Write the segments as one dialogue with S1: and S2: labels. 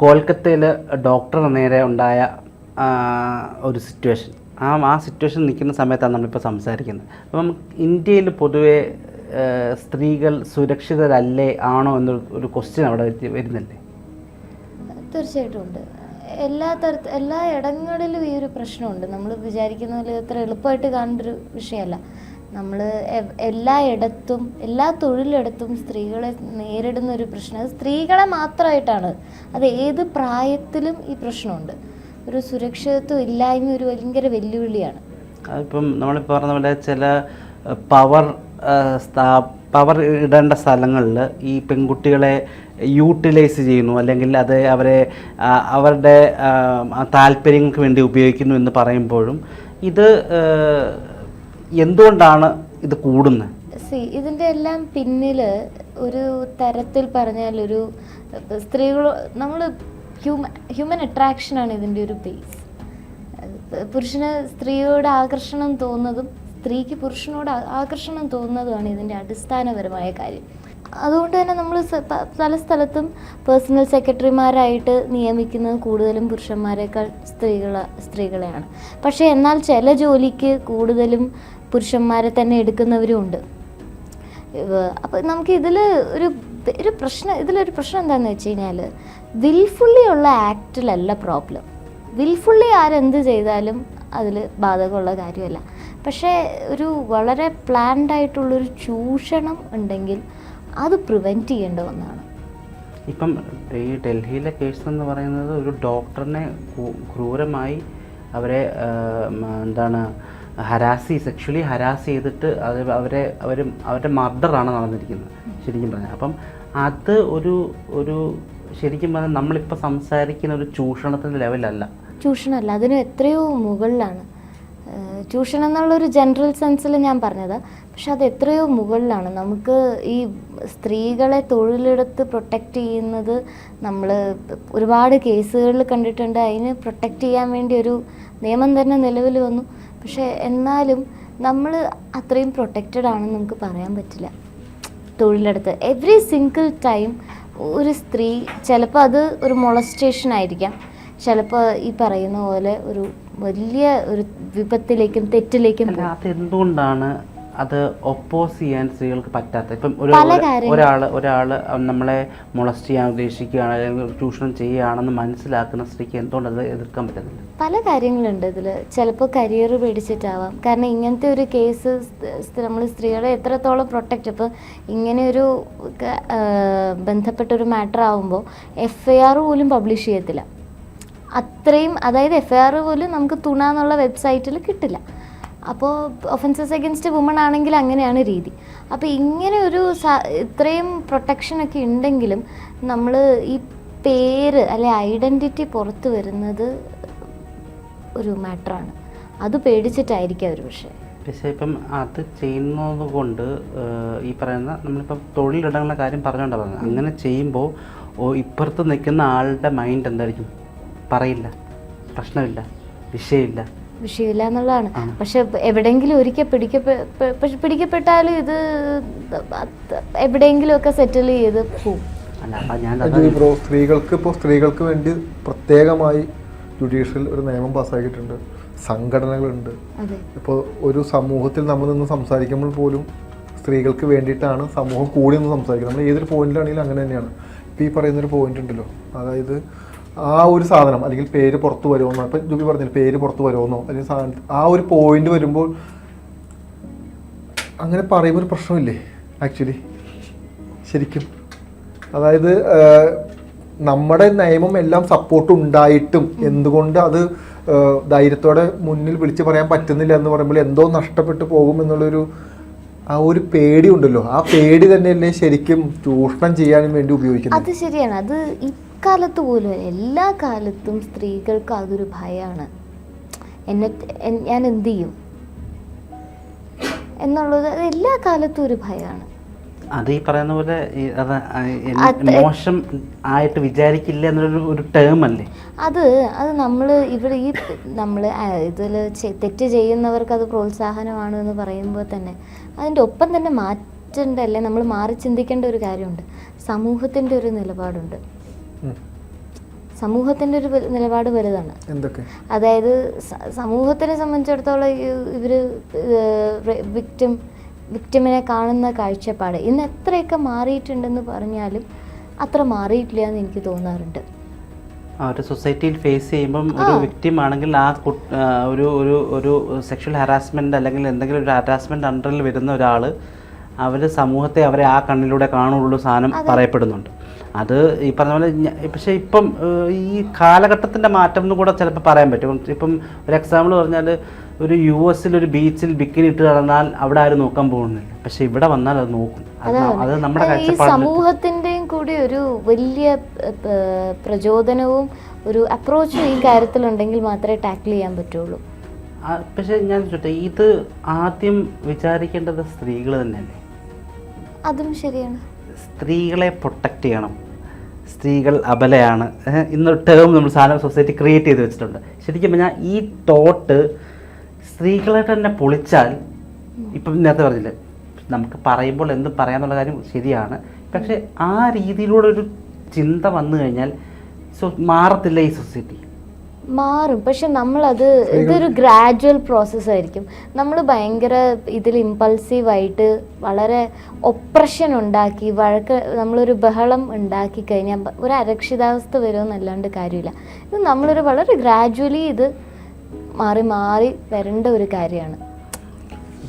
S1: കൊൽക്കത്തയിൽ ഡോക്ടറിന് നേരെ ഉണ്ടായ ഒരു സിറ്റുവേഷൻ ആ ആ സിറ്റുവേഷൻ നിൽക്കുന്ന സമയത്താണ് നമ്മളിപ്പോൾ സംസാരിക്കുന്നത്. അപ്പം ഇന്ത്യയിൽ പൊതുവെ സ്ത്രീകൾ സുരക്ഷിതരല്ലേ ആണോ എന്നൊരു ഒരു ക്വസ്റ്റ്യൻ അവിടെ വരുന്നില്ലേ
S2: തീർച്ചയായിട്ടും ഉണ്ട്. എല്ലാ തരത്തിൽ എല്ലാ ഇടങ്ങളിലും ഈ ഒരു പ്രശ്നമുണ്ട്. നമ്മൾ വിചാരിക്കുന്ന പോലെ അത്ര എളുപ്പമായിട്ട് കാണേണ്ട ഒരു വിഷയമല്ല. നമ്മൾ എല്ലായിടത്തും എല്ലാ തൊഴിലിടത്തും സ്ത്രീകളെ നേരിടുന്ന ഒരു പ്രശ്നം. സ്ത്രീകളെ മാത്രമായിട്ടാണ്. അത് ഏത് പ്രായത്തിലും ഈ പ്രശ്നമുണ്ട്. ഒരു സുരക്ഷിതത്വം ഇല്ലായ്മ ഒരു ഭയങ്കര വെല്ലുവിളിയാണ്.
S1: അതിപ്പം നമ്മളിപ്പോൾ പറഞ്ഞ പോലെ ചില പവർ സ്ഥാ പവർ ഇടേണ്ട സ്ഥലങ്ങളിൽ ഈ പെൺകുട്ടികളെ യൂട്ടിലൈസ് ചെയ്യുന്നു. അല്ലെങ്കിൽ അത് അവരെ അവരുടെ താല്പര്യങ്ങൾക്ക് വേണ്ടി ഉപയോഗിക്കുന്നു എന്ന് പറയുമ്പോഴും ഇത് എന്തുകൊണ്ടാണ് ഇത് കൂടുന്നത്?
S2: സി ഇതിന്റെ എല്ലാം പിന്നിൽ ഒരു തരത്തിൽ പറഞ്ഞാൽ ഒരു സ്ത്രീകൾ നമ്മൾ ഹ്യൂമൻ ഹ്യൂമൻ അട്രാക്ഷനാണ് ഇതിന്റെ ഒരു ബേസ്. പുരുഷന് സ്ത്രീയോട് ആകർഷണം തോന്നുന്നതും സ്ത്രീക്ക് പുരുഷനോട് ആകർഷണം തോന്നുന്നതുമാണ് ഇതിന്റെ അടിസ്ഥാനപരമായ കാര്യം. അതുകൊണ്ട് തന്നെ നമ്മൾ പല സ്ഥലത്തും പേഴ്സണൽ സെക്രട്ടറിമാരായിട്ട് നിയമിക്കുന്നത് കൂടുതലും പുരുഷന്മാരെക്കാൾ സ്ത്രീകൾ സ്ത്രീകളെയാണ്. പക്ഷേ എന്നാൽ ചില ജോലിക്ക് കൂടുതലും പുരുഷന്മാരെ തന്നെ എടുക്കുന്നവരും ഉണ്ട്. അപ്പോൾ നമുക്ക് ഇതിൽ ഒരു ഒരു പ്രശ്നം ഇതിലൊരു പ്രശ്നം എന്താണെന്ന് വെച്ച് കഴിഞ്ഞാൽ വിൽഫുള്ളി ഉള്ള ആക്റ്റിലല്ല പ്രോബ്ലം. വിൽഫുള്ളി ആരെന്ത് ചെയ്താലും അതിൽ ബാധകമുള്ള കാര്യമല്ല. പക്ഷേ ഒരു വളരെ പ്ലാൻഡ് ആയിട്ടുള്ളൊരു ചൂഷണം ഉണ്ടെങ്കിൽ അത് പ്രിവെന്റ് ചെയ്യേണ്ട ഒന്നാണ്.
S1: ഇപ്പം ഈ ഡൽഹിയിലെ കേസ് എന്ന് പറയുന്നത് ഒരു ഡോക്ടറിനെ ക്രൂരമായി അവരെ എന്താണ് ഹരാസി സെക്ഷലി ഹരാസ് ചെയ്തിട്ട് അത് അവരെ അവർ അവരുടെ മർഡറാണ് നടന്നിരിക്കുന്നത് ശരിക്കും പറഞ്ഞാൽ. അപ്പം അത് ഒരു ഒരു ശരിക്കും പറഞ്ഞാൽ നമ്മളിപ്പോൾ സംസാരിക്കുന്ന ഒരു ചൂഷണത്തിന്റെ ലെവലല്ല
S2: ചൂഷണമല്ല അതിന് എത്രയോ മുകളിലാണ്. ചൂഷണം എന്നുള്ളൊരു ജനറൽ സെൻസിൽ ഞാൻ പറഞ്ഞത്. പക്ഷെ അത് എത്രയോ മുകളിലാണ്. നമുക്ക് ഈ സ്ത്രീകളെ തൊഴിലെടുത്ത് പ്രൊട്ടക്റ്റ് ചെയ്യുന്നത് നമ്മൾ ഒരുപാട് കേസുകളിൽ കണ്ടിട്ടുണ്ട്. അതിന് പ്രൊട്ടക്റ്റ് ചെയ്യാൻ വേണ്ടി ഒരു നിയമം തന്നെ നിലവിൽ വന്നു. പക്ഷെ എന്നാലും നമ്മൾ അത്രയും പ്രൊട്ടക്റ്റഡ് ആണെന്ന് നമുക്ക് പറയാൻ പറ്റില്ല. തൊഴിലെടുത്ത്. എവറി സിംഗിൾ ടൈം ഒരു സ്ത്രീ ചിലപ്പോൾ അത് ഒരു മൊളസ്റ്റേഷൻ ആയിരിക്കാം. ചിലപ്പോൾ ഈ പറയുന്ന പോലെ ഒരു വലിയ ഒരു വിപത്തിലേക്കും തെറ്റിലേക്കും
S1: അല്ല അത് ഒപ്പോസ് ചെയ്യാൻ സ്ത്രീകൾക്ക് പറ്റാത്ത. ഇപ്പം ഒരു ഒരാൾ ഒരാൾ നമ്മളെ മുളസ്റ്റ് ചെയ്യാൻ ഉദ്ദേശിക്കുകയാണ് അല്ലെങ്കിൽ ചൂഷണം ചെയ്യുകയാണെന്ന് മനസ്സിലാക്കുന്ന സ്ത്രീക്ക് എന്തുകൊണ്ട് അത് എതിർക്കാൻ പറ്റുന്നില്ല?
S2: പല കാര്യങ്ങളുണ്ട് ഇതിൽ ചിലപ്പോൾ കരിയർ പേടിച്ചിട്ടാവാം. കാരണം ഇങ്ങനത്തെ ഒരു കേസ് നമ്മൾ സ്ത്രീകളെ എത്രത്തോളം പ്രൊട്ടക്റ്റ് ഇപ്പോൾ ഇങ്ങനെ ഒരു ബന്ധപ്പെട്ട ഒരു മാറ്റർ ആവുമ്പോൾ എഫ് ഐ ആർ പോലും പബ്ലിഷ് ചെയ്യത്തില്ല. അത്രയും അതായത് എഫ് ഐ ആർ പോലും നമുക്ക് തുണ എന്നുള്ള വെബ്സൈറ്റിൽ കിട്ടില്ല. അപ്പോൾ ഒഫൻസസ് അഗൈൻസ്റ്റ് വുമൺ ആണെങ്കിൽ അങ്ങനെയാണ് രീതി. അപ്പോൾ ഇങ്ങനെ ഒരു ഇത്രയും പ്രൊട്ടക്ഷനൊക്കെ ഉണ്ടെങ്കിലും നമ്മൾ ഈ പേര് അല്ലെ ഐഡന്റിറ്റി പുറത്ത് വരുന്നത് ഒരു മാറ്ററാണ് അത് പേടിച്ചിട്ടായിരിക്കും ഒരു പക്ഷേ.
S1: പക്ഷേ ഇപ്പം അത് ചെയ്യുന്നത് കൊണ്ട് ഈ പറയുന്ന നമ്മളിപ്പം തൊഴിലിടങ്ങളുടെ കാര്യം പറഞ്ഞുകൊണ്ടാണ് പറഞ്ഞത്. അങ്ങനെ ചെയ്യുമ്പോൾ ഇപ്പുറത്ത് നിൽക്കുന്ന ആളുടെ മൈൻഡ് എന്തായിരിക്കും? പറയില്ല. പ്രശ്നമില്ല. വിഷയമില്ല.
S2: വിഷയമില്ല എന്നുള്ളതാണ്. പക്ഷെ എവിടെയെങ്കിലും ഒരിക്കൽ പിടിക്കപ്പെ- പെ- പക്ഷെ പിടിക്കപ്പെട്ടാലും ഇത് എവിടെയെങ്കിലുമൊക്കെ സെറ്റിൽ ചെയ്ത് പോവും.
S3: ബ്രോ സ്ത്രീകൾക്ക് ഇപ്പോൾ സ്ത്രീകൾക്ക് വേണ്ടി പ്രത്യേകമായി ജുഡീഷ്യൽ ഒരു നിയമം പാസ്സാക്കിയിട്ടുണ്ട്. സംഘടനകളുണ്ട്. ഇപ്പോൾ ഒരു സമൂഹത്തിൽ നമ്മൾ നിന്ന് സംസാരിക്കുമ്പോൾ പോലും സ്ത്രീകൾക്ക് വേണ്ടിയിട്ടാണ് സമൂഹം കൂടി നിന്ന് സംസാരിക്കുന്നത്. നമ്മൾ ഏതൊരു പോയിന്റിലാണെങ്കിലും അങ്ങനെ തന്നെയാണ്. ഇപ്പോൾ ഈ പറയുന്നൊരു പോയിന്റ് ഉണ്ടല്ലോ. അതായത് ആ ഒരു സാധനം അല്ലെങ്കിൽ പേര് പുറത്ത് വരുമെന്നോ ഇപ്പം ജുബി പറഞ്ഞില്ല പേര് പുറത്ത് വരുമെന്നോ അല്ലെങ്കിൽ സാധനം ആ ഒരു പോയിന്റ് വരുമ്പോൾ അങ്ങനെ പറയുമ്പോൾ ഒരു പ്രശ്നമില്ലേ ആക്ച്വലി ശരിക്കും. അതായത് നമ്മുടെ നിയമം എല്ലാം സപ്പോർട്ട് ഉണ്ടായിട്ടും എന്തുകൊണ്ട് അത് ധൈര്യത്തോടെ മുന്നിൽ വിളിച്ച് പറയാൻ പറ്റുന്നില്ല എന്ന് പറയുമ്പോൾ എന്തോ നഷ്ടപ്പെട്ടു പോകും എന്നുള്ളൊരു ആ ഒരു പേടി ഉണ്ടല്ലോ. ആ പേടി തന്നെയല്ലേ ശരിക്കും ചൂഷണം ചെയ്യാനും വേണ്ടി ഉപയോഗിക്കുന്നത്.
S2: അത് ശരിയാണ്. അത് ഇക്കാലത്ത് പോലും എല്ലാ കാലത്തും സ്ത്രീകൾക്ക് അതൊരു ഭയമാണ് എന്നെ ഞാൻ എന്ത് ചെയ്യും? എന്നുള്ളത് അത് എല്ലാ കാലത്തും ഒരു ഭയമാണ്
S1: അത് ഈ പറയുന്ന പോലെ മോശം ആയിട്ട് വിചാരിക്കില്ല എന്നൊരു ഒരു ടേം അല്ലേ?
S2: അത് അത് നമ്മൾ ഇവിടെ ഈ നമ്മൾ ഇതിൽ തെറ്റ് ചെയ്യുന്നവർക്ക് അത് പ്രോത്സാഹനമാണ് എന്ന് പറയുമ്പോൾ തന്നെ അതിന്റെ ഒപ്പം തന്നെ മാറ്റണ്ടല്ലേ നമ്മൾ മാറി ചിന്തിക്കേണ്ട ഒരു കാര്യമുണ്ട്. സമൂഹത്തിന്റെ ഒരു നിലപാടുണ്ട്. സമൂഹത്തിന്റെ ഒരു നിലപാട് വലുതാണ്.
S3: എന്തൊക്കെ?
S2: അതായത് സമൂഹത്തിനെ സംബന്ധിച്ചിടത്തോളം ഇവർ വിക്ടിം വിക്ടിമിനെ കാണുന്ന കാഴ്ചപ്പാട് ഇന്ന് എത്രയൊക്കെ മാറിയിട്ടുണ്ടെന്ന് പറഞ്ഞാലും അത്ര മാറിയിട്ടില്ല എന്ന് എനിക്ക് തോന്നാറുണ്ട്.
S1: ആ ഒരു സൊസൈറ്റിയിൽ ഫേസ് ചെയ്യുമ്പം ഒരു വിക്ടിം ആണെങ്കിൽ ആ ഒരു ഒരു ഒരു സെക്ഷൽ ഹറാസ്മെന്റ് അല്ലെങ്കിൽ എന്തെങ്കിലും ഒരു ഹറാസ്മെന്റ് അണ്ടറിൽ വരുന്ന ഒരാൾ അവർ സമൂഹത്തെ അവരെ ആ കണ്ണിലൂടെ കാണുള്ളൂ സാധനം പറയപ്പെടുന്നുണ്ട്. അത് ഈ പറഞ്ഞ പോലെ പക്ഷേ ഇപ്പം ഈ കാലഘട്ടത്തിന്റെ മാറ്റം എന്ന് കൂടെ ചിലപ്പോൾ പറയാൻ പറ്റും. ഇപ്പം ഒരു എക്സാമ്പിൾ പറഞ്ഞാൽ ഒരു യു എസിൽ ഒരു ബീച്ചിൽ ബിക്കിനി ഇട്ട് നടന്നാൽ അവിടെ ആരും നോക്കാൻ പോകുന്നില്ല. പക്ഷെ ഇവിടെ വന്നാൽ അത് നോക്കും. അത് നമ്മുടെ
S2: സമൂഹത്തിന്റെയും കൂടി ഒരു വലിയ പ്രചോദനവും ഒരു അപ്രോച്ചും ഈ കാര്യത്തിലുണ്ടെങ്കിൽ മാത്രമേ ടാക്കിൾ ചെയ്യാൻ പറ്റുള്ളൂ.
S1: പക്ഷെ ഞാൻ ചോട്ടെ ഇത് ആദ്യം വിചാരിക്കേണ്ടത് സ്ത്രീകൾ തന്നെയല്ലേ?
S2: അതും ശരിയാണ്.
S1: സ്ത്രീകളെ പ്രൊട്ടക്റ്റ് ചെയ്യണം. സ്ത്രീകൾ അബലയാണ്. ഇന്നൊരു ടേം നമ്മൾ സാധനം സൊസൈറ്റി ക്രിയേറ്റ് ചെയ്ത് വെച്ചിട്ടുണ്ട്. ശരിക്കും പറഞ്ഞാൽ ഈ തോട്ട് സ്ത്രീകളെ തന്നെ പൊളിച്ചാൽ ഇപ്പം നേരത്തെ പറഞ്ഞില്ലേ നമുക്ക് പറയുമ്പോൾ എന്ത് പറയാന്നുള്ള കാര്യം ശരിയാണ്. പക്ഷെ ആ രീതിയിലൂടെ ഒരു ചിന്ത വന്നു കഴിഞ്ഞാൽ സോ മാറത്തില്ല ഈ സൊസൈറ്റി
S2: മാറും. പക്ഷെ നമ്മളത് ഇതൊരു ഗ്രാജുവൽ പ്രോസസ് ആയിരിക്കും. നമ്മൾ ഭയങ്കര ഇതിൽ ഇമ്പൾസീവായിട്ട് വളരെ ഒപ്രഷൻ ഉണ്ടാക്കി വഴക്ക് നമ്മളൊരു ബഹളം ഉണ്ടാക്കി കഴിഞ്ഞാൽ ഒരു അരക്ഷിതാവസ്ഥ വരുമെന്നല്ലാണ്ട് കാര്യമില്ല. ഇത് നമ്മളൊരു വളരെ ഗ്രാജുവലി ഇത് മാറി മാറി വരേണ്ട ഒരു കാര്യമാണ്.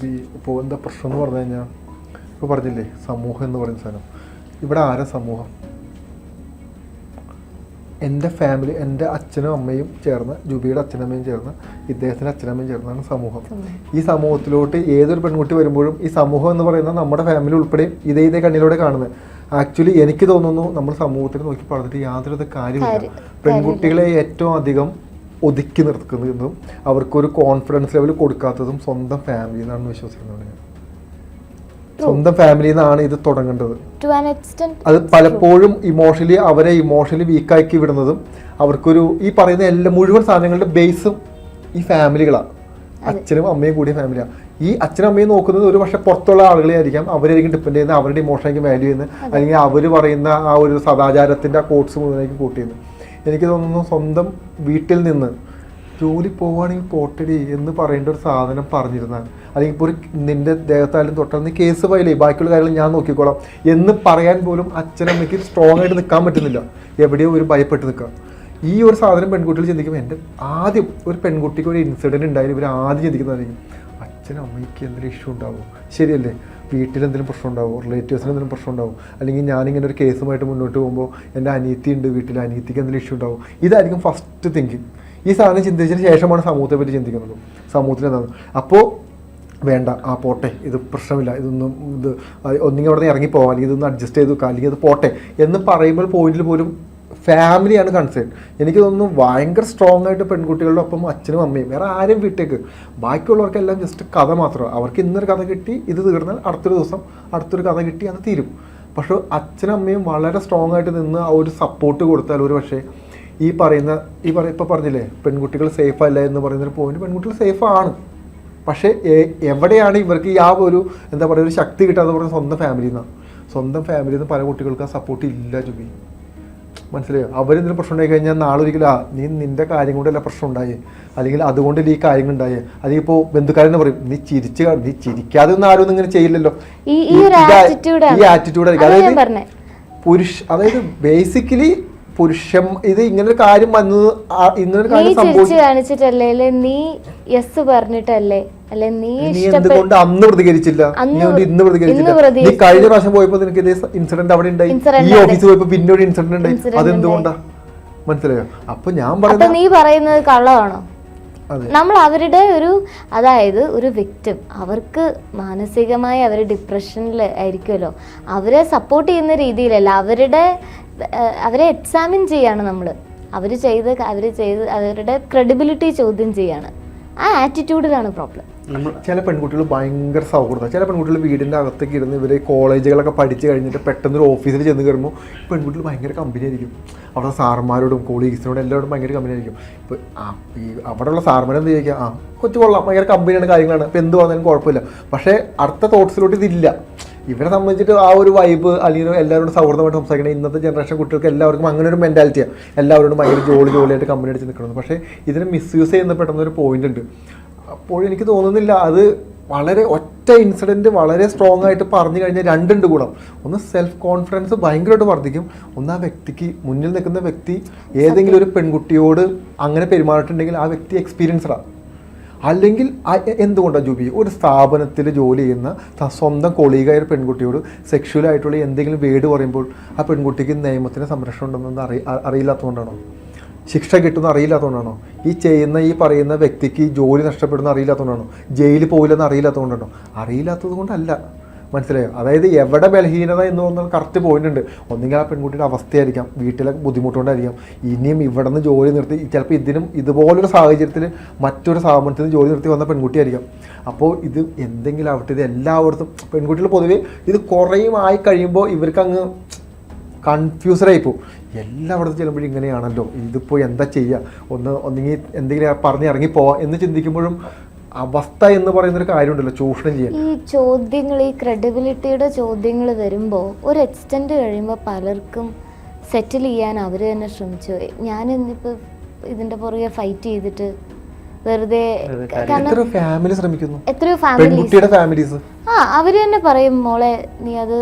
S3: ഇപ്പോൾ എന്താ പ്രശ്നം എന്ന് പറഞ്ഞു കഴിഞ്ഞാൽ ഇപ്പോൾ പറഞ്ഞില്ലേ സമൂഹം എന്ന് പറയുന്ന സാധനം. ഇവിടെ ആരാ സമൂഹം? എന്റെ ഫാമിലി എന്റെ അച്ഛനും അമ്മയും ചേർന്ന് ജുബിയുടെ അച്ഛനും അമ്മയും ചേർന്ന് ഇദ്ദേഹത്തിന്റെ അച്ഛനും അമ്മയും ചേർന്നാണ് സമൂഹം. ഈ സമൂഹത്തിലോട്ട് ഏതൊരു പെൺകുട്ടി വരുമ്പോഴും ഈ സമൂഹം എന്ന് പറയുന്നത് നമ്മുടെ ഫാമിലി ഉൾപ്പെടെയും ഇതേ ഇതേ കണ്ണിലൂടെ കാണുന്നത്. ആക്ച്വലി എനിക്ക് തോന്നുന്നു നമ്മൾ സമൂഹത്തിൽ നോക്കി പറഞ്ഞിട്ട് യാതൊരു കാര്യമില്ല. പെൺകുട്ടികളെ ഏറ്റവും അധികം ഒതുക്കി നിർത്തുന്നതും അവർക്കൊരു കോൺഫിഡൻസ് ലെവൽ കൊടുക്കാത്തതും സ്വന്തം ഫാമിലി എന്നാണ് വിശ്വസിക്കുന്നത്. ഞാൻ സ്വന്തം ഫാമിലിയിൽ നിന്നാണ് ഇത് തുടങ്ങേണ്ടത്. അത് പലപ്പോഴും ഇമോഷണലി അവരെ ഇമോഷണലി വീക്കാക്കി വിടുന്നതും അവർക്കൊരു ഈ പറയുന്ന എല്ലാ മുഴുവൻ സാധനങ്ങളുടെ ബേസും ഈ ഫാമിലികളാണ് അച്ഛനും അമ്മയും കൂടിയ ഫാമിലിയാണ് ഈ അച്ഛനും അമ്മയും നോക്കുന്നത് ഒരു പക്ഷേ പുറത്തുള്ള ആളുകളെ ആയിരിക്കാം. അവരായിരിക്കും ഡിപ്പെൻഡ് ചെയ്യുന്നത്. അവരുടെ ഇമോഷനായിരിക്കും വാല്യൂ ചെയ്യുന്നത്. അല്ലെങ്കിൽ അവർ പറയുന്ന ആ ഒരു സദാചാരത്തിന്റെ ആ കോട്സ് മുഴുവനായിരിക്കും കൂട്ട് ചെയ്യുന്നത്. എനിക്ക് തോന്നുന്നു സ്വന്തം വീട്ടിൽ നിന്ന് ജോലി പോവുകയാണെങ്കിൽ പോട്ടടി എന്ന് പറയേണ്ട ഒരു സാധനം പറഞ്ഞിരുന്നാൽ അല്ലെങ്കിൽ ഇപ്പോൾ നിന്റെ ദേഹത്തായാലും തൊട്ടാൽ നീ കേസ് ഫയൽ ചെയ്യും. ബാക്കിയുള്ള കാര്യങ്ങൾ ഞാൻ നോക്കിക്കോളാം. എന്ന് പറയാൻ പോലും അച്ഛനമ്മയ്ക്ക് സ്ട്രോങ് ആയിട്ട് നിൽക്കാൻ പറ്റുന്നില്ല. എവിടെയോ ഒരു ഭയപ്പെട്ട് നിൽക്കുക. ഈ ഒരു സാധനം പെൺകുട്ടികൾ ചിന്തിക്കുമ്പോൾ എന്റെ ആദ്യം ഒരു പെൺകുട്ടിക്ക് ഒരു ഇൻസിഡന്റ് ഉണ്ടായാലും ഇവർ ആദ്യം ചിന്തിക്കുന്നതായിരിക്കും. അച്ഛനും അമ്മയ്ക്ക് എന്തെങ്കിലും ഇഷ്യൂ ഉണ്ടാവും? ശരിയല്ലേ? വീട്ടിൽ എന്തെങ്കിലും പ്രശ്നം ഉണ്ടാവും? റിലേറ്റീവ്സിന് എന്തെങ്കിലും പ്രശ്നം ഉണ്ടാവും? അല്ലെങ്കിൽ ഞാനിങ്ങനെ ഒരു കേസുമായിട്ട് മുന്നോട്ട് പോകുമ്പോൾ എന്റെ അനിയത്തി ഉണ്ട് വീട്ടിൽ അനിയത്തിക്ക് എന്തെങ്കിലും ഇഷ്യൂ ഉണ്ടാവും? ഇതായിരിക്കും ഫസ്റ്റ് തിങ്കിങ് ഈ സാധനം ചിന്തിച്ചതിന് ശേഷമാണ് സമൂഹത്തെ പറ്റി ചിന്തിക്കുന്നത്. സമൂഹത്തിൽ എന്താണ് അപ്പോൾ വേണ്ട ആ പോട്ടെ ഇത് പ്രശ്നമില്ല ഇതൊന്നും ഇത് ഒന്നിങ്ങനെ അവിടെ നിന്ന് ഇറങ്ങിപ്പോവാം അല്ലെങ്കിൽ ഇതൊന്ന് അഡ്ജസ്റ്റ് ചെയ്ത് വെക്കാം അല്ലെങ്കിൽ അത് പോട്ടെ എന്ന് പറയുമ്പോൾ പോയിന്റിൽ പോലും ഫാമിലിയാണ് കൺസേൺ എനിക്ക് തോന്നുന്നു ഭയങ്കര സ്ട്രോങ് ആയിട്ട് പെൺകുട്ടികളുടെ ഒപ്പം അച്ഛനും അമ്മയും വേറെ ആരും വീട്ടേക്ക് ബാക്കിയുള്ളവർക്കെല്ലാം ജസ്റ്റ് കഥ മാത്രമാണ് അവർക്ക് ഇന്നൊരു കഥ കിട്ടി ഇത് തീർന്നാൽ അടുത്തൊരു ദിവസം അടുത്തൊരു കഥ കിട്ടി അത് തീരും. പക്ഷെ അച്ഛനും അമ്മയും വളരെ സ്ട്രോങ് ആയിട്ട് നിന്ന് ആ ഒരു സപ്പോർട്ട് കൊടുത്താൽ ഒരു പക്ഷേ ഈ പറയുന്ന ഈ പറ ഇപ്പോൾ പറഞ്ഞില്ലേ പെൺകുട്ടികൾ സേഫ് അല്ല എന്ന് പറയുന്നൊരു പോയിന്റ് പെൺകുട്ടികൾ സേഫ് ആണ്. പക്ഷേ എവിടെയാണ് ഇവർക്ക് ആ ഒരു എന്താ പറയുക ഒരു ശക്തി കിട്ടാന്ന് പറഞ്ഞാൽ സ്വന്തം ഫാമിലിയിൽ നിന്നാണ് സ്വന്തം ഫാമിലിയിൽ നിന്ന് പല കുട്ടികൾക്ക് ആ സപ്പോർട്ട് ഇല്ല ജുബി. മനസ്സിലായോ? അവരെന്തെങ്കിലും പ്രശ്നം ഉണ്ടായി കഴിഞ്ഞാൽ നാളെ ഒരിക്കലും ആ നീ നിന്റെ കാര്യം കൊണ്ടല്ല പ്രശ്നം ഉണ്ടായേ. അല്ലെങ്കിൽ അതുകൊണ്ടല്ലേ ഈ കാര്യങ്ങൾ ഉണ്ടായേ. അല്ലെങ്കിൽ ഇപ്പോൾ ബന്ധുക്കാരെന്ന് പറയും നീ ചിരിച്ച് നീ ചിരിക്കാതെ ഒന്നും ആരും ഇങ്ങനെ ചെയ്യില്ലല്ലോ.
S2: ഈ
S3: ആറ്റിറ്റ്യൂഡ് ആയിരിക്കും. അതായത് പുരുഷ അതായത് ബേസിക്കലി പുരുഷൻ ഇത് ഇങ്ങനൊരു കാര്യം വന്നത് ഇങ്ങനൊരു കാര്യം സംഭവിച്ചു
S2: കാണിച്ചിട്ടല്ലേ? അല്ലെ നീ യെസ് പറഞ്ഞിട്ടല്ലേ? അല്ലെ നീ
S3: നീ എന്തുകൊണ്ട് അന്ന് പ്രതികരിച്ചില്ല? നീ ഇന്ന് പ്രതികരിച്ചില്ല? നീ കഴിഞ്ഞ പ്രാവശ്യം പോയപ്പോ നിനക്ക് ഇതേ ഇൻസിഡന്റ് അവിടെ ഉണ്ടായി. ഈ ഓഫീസിൽ പോയപ്പോ പിന്നെ ഒരു ഇൻസിഡന്റ് ഉണ്ടായി. അതെന്തുകൊണ്ടാ? മനസ്സിലായോ? അപ്പൊ ഞാൻ പറയുന്നത്
S2: നീ പറയുന്നത് കള്ളമാണോ? നമ്മൾ അവരുടെ ഒരു അതായത് ഒരു വിക്ടിം അവർക്ക് മാനസികമായി അവർ ഡിപ്രഷനിൽ ആയിരിക്കുമല്ലോ. അവരെ സപ്പോർട്ട് ചെയ്യുന്ന രീതിയിലല്ല. അവരുടെ അവരെ എക്സാമിൻ ചെയ്യാണ് നമ്മൾ അവർ ചെയ്ത് അവർ ചെയ്ത് അവരുടെ ക്രെഡിബിലിറ്റി ചോദ്യം ചെയ്യാണ്. ആ ആറ്റിറ്റ്യൂഡിലാണ് പ്രോബ്ലം
S1: നമ്മൾ
S3: ചില പെൺകുട്ടികൾ ഭയങ്കര സൗഹൃദം. ചില പെൺകുട്ടികൾ വീടിന്റെ അകത്തേക്ക് ഇരുന്ന് ഇവർ കോളേജുകളൊക്കെ പഠിച്ചു കഴിഞ്ഞിട്ട് പെട്ടെന്ന് ഒരു ഓഫീസിൽ ചെന്ന് കയറുമ്പോൾ പെൺകുട്ടികൾ ഭയങ്കര കമ്പനി ആയിരിക്കും. അവിടെ സാർമാരോടും കോളീഗ്സിനോടും എല്ലാവരോടും ഭയങ്കര കമ്പനി ആയിരിക്കും. ഇപ്പോൾ ഈ അവിടെയുള്ള സാറന്മാരെ എന്ത് ചോദിക്കുക ആ കൊച്ചു കൊള്ളാം ഭയങ്കര കമ്പനിയാണ് കാര്യങ്ങളാണ്. അപ്പോൾ എന്ത് വന്നാലും കുഴപ്പമില്ല. പക്ഷേ അടുത്ത തോട്ട്സിലോട്ട് ഇതില്ല. ഇവരെ സംബന്ധിച്ചിട്ട് ആ ഒരു വൈബ് അല്ലെങ്കിൽ എല്ലാവരോടും സൗഹൃദമായിട്ട് സംസാരിക്കണം. ഇന്നത്തെ ജനറേഷൻ കുട്ടികൾക്ക് എല്ലാവർക്കും അങ്ങനെ ഒരു മെന്റാലിറ്റിയാണ് എല്ലാവരോടും ഭയങ്കര ജോലി ജോലിയായിട്ട് കമ്പനി അടിച്ച് നിൽക്കണം പക്ഷേ ഇതിനെ മിസ്യൂസ് ചെയ്യുന്ന പെട്ടെന്ന് ഒരു പോയിന്റ് ഉണ്ട്. അപ്പോൾ എനിക്ക് തോന്നുന്നില്ല അത് വളരെ ഒറ്റ ഇൻസിഡന്റ് വളരെ സ്ട്രോങ് ആയിട്ട് പറഞ്ഞു കഴിഞ്ഞാൽ രണ്ടുണ്ട് ഗുണം. ഒന്ന് സെൽഫ് കോൺഫിഡൻസ് ഭയങ്കരമായിട്ട് വർദ്ധിക്കും. ഒന്ന് ആ വ്യക്തിക്ക് മുന്നിൽ നിൽക്കുന്ന വ്യക്തി ഏതെങ്കിലും ഒരു പെൺകുട്ടിയോട് അങ്ങനെ പെരുമാറിയിട്ടുണ്ടെങ്കിൽ ആ വ്യക്തി എക്സ്പീരിയൻസ്ഡാണ് അല്ലെങ്കിൽ എന്തുകൊണ്ടാണ് ജൂബി? ഒരു സ്ഥാപനത്തിൽ ജോലി ചെയ്യുന്ന സ്വന്തം കൊളീഗായ ഒരു പെൺകുട്ടിയോട് സെക്ഷുവലായിട്ടുള്ള എന്തെങ്കിലും വേട് പറയുമ്പോൾ ആ പെൺകുട്ടിക്ക് നിയമത്തിന് സംരക്ഷണം ഉണ്ടെന്ന് അറി അറിയില്ലാത്തതുകൊണ്ടാണോ? ശിക്ഷ കിട്ടുന്ന അറിയില്ലാത്തതുകൊണ്ടാണോ? ഈ ചെയ്യുന്ന ഈ പറയുന്ന വ്യക്തിക്ക് ജോലി നഷ്ടപ്പെടുന്ന അറിയില്ലാത്തതുകൊണ്ടാണോ? ജയിലിൽ പോയില്ലെന്ന് അറിയില്ലാത്തതുകൊണ്ടാണോ? അറിയില്ലാത്തത് കൊണ്ടല്ല മനസ്സിലായോ? അതായത് എവിടെ ബലഹീനത എന്ന് പറഞ്ഞാൽ കറക്റ്റ് പോയിന്റ് ഉണ്ട്. ഒന്നുകിൽ ആ പെൺകുട്ടിയുടെ അവസ്ഥയായിരിക്കാം വീട്ടിലെ ബുദ്ധിമുട്ടുകൊണ്ടായിരിക്കാം. ഇനിയും ഇവിടെ നിന്ന് ജോലി നിർത്തി ചിലപ്പോൾ ഇതിനും ഇതുപോലൊരു സാഹചര്യത്തിൽ മറ്റൊരു സ്ഥാപനത്തിൽ നിന്ന് ജോലി നിർത്തി വന്ന പെൺകുട്ടിയായിരിക്കാം. അപ്പോൾ ഇത് എന്തെങ്കിലും ആവട്ടെ ഇത് എല്ലായിടത്തും പെൺകുട്ടികൾ പൊതുവേ ഇത് കുറേയും ആയി കഴിയുമ്പോൾ ഇവർക്ക് അങ്ങ് കൺഫ്യൂസ്ഡ് ആയി പോകും എല്ലായിടത്തും ചെല്ലുമ്പോഴും ഇങ്ങനെയാണല്ലോ. ഇതിപ്പോൾ എന്താ ചെയ്യുക? ഒന്ന് ഒന്നെങ്കിൽ എന്തെങ്കിലും പറഞ്ഞ് ഇറങ്ങി പോവാം എന്ന് ചിന്തിക്കുമ്പോഴും അവസ്ഥ എന്ന് പറയുന്ന ഒരു കാര്യമുണ്ടല്ലോ ചൂഷണം ചെയ്യാൻ.
S2: ഈ ചോദ്യങ്ങൾ ഈ ക്രെഡിബിലിറ്റിയുടെ ചോദ്യങ്ങൾ വരുമ്പോൾ ഒരു എക്സ്റ്റെൻഡ് കഴിയുമ്പോൾ പലർക്കും സെറ്റിൽ ചെയ്യാൻ അവർ തന്നെ ശ്രമിച്ചു. ഞാൻ ഇന്നിപ്പോൾ ഇതിന്റെ പുറകെ ഫൈറ്റ് ചെയ്തിട്ട് വെറുതെ
S3: ഫാമിലി ശ്രമിക്കുന്നു.
S2: എത്രയോ ഫാമിലീസ് ആ അവർ തന്നെ പറയും മോളെ നീ അത്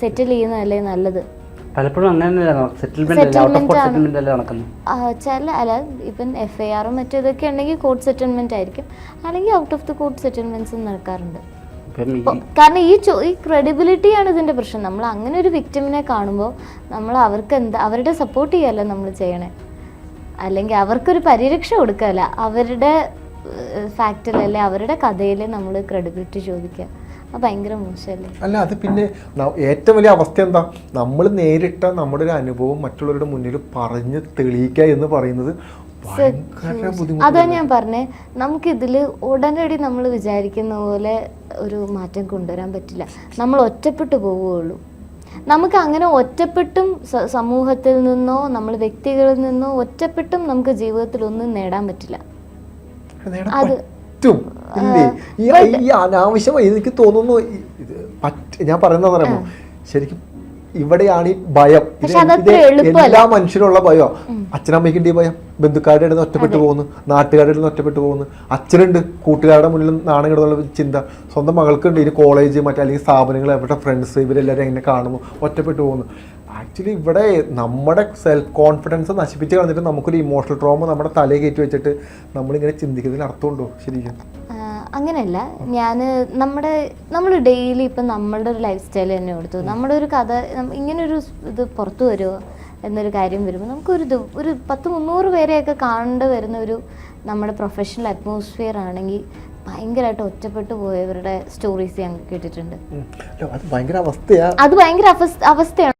S2: സെറ്റിൽ ചെയ്യുന്നതല്ലേ നല്ലത്?
S1: പലപ്പോഴും അങ്ങനെ സെറ്റിൽമെന്റ് ഔട്ട് ഓഫ്. സെറ്റിൽമെന്റ് അല്ല നടക്കുന്നത്.
S2: ചില അല്ല ഇപ്പം എഫ് ഐ ആറും മറ്റും ഇതൊക്കെ ഉണ്ടെങ്കിൽ കോർട്ട് സെറ്റിൽമെന്റ് ആയിരിക്കും. അല്ലെങ്കിൽ ഔട്ട് ഓഫ് ദി കോർട്ട് സെറ്റിൽമെന്റ്സും നടക്കാറുണ്ട്. കാരണം ഈ ചോ ഈ ക്രെഡിബിലിറ്റിയാണ് ഇതിന്റെ പ്രശ്നം. നമ്മൾ അങ്ങനെ ഒരു വിക്ടിമിനെ കാണുമ്പോൾ നമ്മൾ അവർക്ക് എന്താ അവരുടെ സപ്പോർട്ട് ചെയ്യല്ല നമ്മൾ ചെയ്യണേ? അല്ലെങ്കിൽ അവർക്കൊരു പരിരക്ഷ കൊടുക്കല്ല? അവരുടെ ഫാക്റ്റിലല്ലേ അവരുടെ കഥയിൽ നമ്മൾ ക്രെഡിബിലിറ്റി ചോദിക്കുക. ഭയങ്കര മോശമല്ലേ?
S3: അല്ല അത് പിന്നെ ഏറ്റവും വലിയ അവസ്ഥ എന്താ? നമ്മൾ നേരിട്ട നമ്മുടെ ഒരു അനുഭവം മറ്റുള്ളവരുടെ മുന്നിൽ പറഞ്ഞ് തെളിയിക്കുക എന്ന് പറയുന്നത്
S2: അതാ ഞാൻ പറഞ്ഞേ നമുക്കിതിൽ ഉടനടി നമ്മൾ വിചാരിക്കുന്ന പോലെ ഒരു മാറ്റം കൊണ്ടുവരാൻ പറ്റില്ല. നമ്മൾ ഒറ്റപ്പെട്ടു പോവുകയുള്ളൂ. നമുക്ക് അങ്ങനെ ഒറ്റപ്പെട്ടും സമൂഹത്തിൽ നിന്നോ നമ്മൾ വ്യക്തികളിൽ നിന്നോ ഒറ്റപ്പെട്ടും നമുക്ക് ജീവിതത്തിൽ ഒന്നും നേടാൻ പറ്റില്ല. അത്
S3: ഇല്ലേ? ഈ ഈ അനാവശ്യമായി എനിക്ക് തോന്നുന്നു ഇത് പറ്റ ഞാൻ പറയുന്നത് പറയുമ്പോ ശരിക്കും ഇവിടെയാണ് ഈ ഭയം. എല്ലാ മനുഷ്യരുള്ള ഭയം അച്ഛനമ്മയ്ക്കുണ്ട് ഈ ഭയം? ബന്ധുക്കാരുടെ അടുത്ത് ഒറ്റപ്പെട്ടു പോകുന്നു. നാട്ടുകാരുടെ അടുത്ത് ഒറ്റപ്പെട്ടു പോകുന്നു. അച്ഛനുണ്ട്. കൂട്ടുകാരുടെ മുന്നിൽ നാണം കിടന്നുള്ള ചിന്ത. സ്വന്തം മകൾക്കുണ്ട്. ഇനി കോളേജ് മറ്റേ അല്ലെങ്കിൽ സ്ഥാപനങ്ങൾ അവരുടെ ഫ്രണ്ട്സ് ഇവരെല്ലാവരും എങ്ങനെ കാണുമോ ഒറ്റപ്പെട്ടു പോകുന്നു. ആക്ച്വലി ഇവിടെ നമ്മുടെ സെൽഫ് കോൺഫിഡൻസ് നശിപ്പിച്ച് കളഞ്ഞിട്ട് നമുക്കൊരു ഇമോഷണൽ ട്രോമ നമ്മുടെ തലയിൽ കയറ്റി വെച്ചിട്ട് നമ്മളിങ്ങനെ ചിന്തിക്കുന്നതിന് അർത്ഥമുണ്ടോ? ശരിക്കും.
S2: അങ്ങനെയല്ല. ഞാൻ നമ്മുടെ നമ്മൾ ഡെയിലി ഇപ്പം നമ്മളുടെ ഒരു ലൈഫ് സ്റ്റൈൽ തന്നെ കൊടുത്തു. നമ്മുടെ ഒരു കഥ ഇങ്ങനൊരു ഇത് പുറത്തു വരുമോ എന്നൊരു കാര്യം വരുമ്പോൾ നമുക്കൊരു ഒരു പത്ത് മുന്നൂറ് പേരെയൊക്കെ കാണേണ്ട വരുന്ന ഒരു നമ്മുടെ പ്രൊഫഷണൽ അറ്റ്മോസ്ഫിയർ ആണെങ്കിൽ ഭയങ്കരമായിട്ട് ഒറ്റപ്പെട്ടു പോയവരുടെ സ്റ്റോറീസ് ഞാൻ കേട്ടിട്ടുണ്ട്.
S3: അത് ഭയങ്കര
S2: അവസ്ഥയാണ്.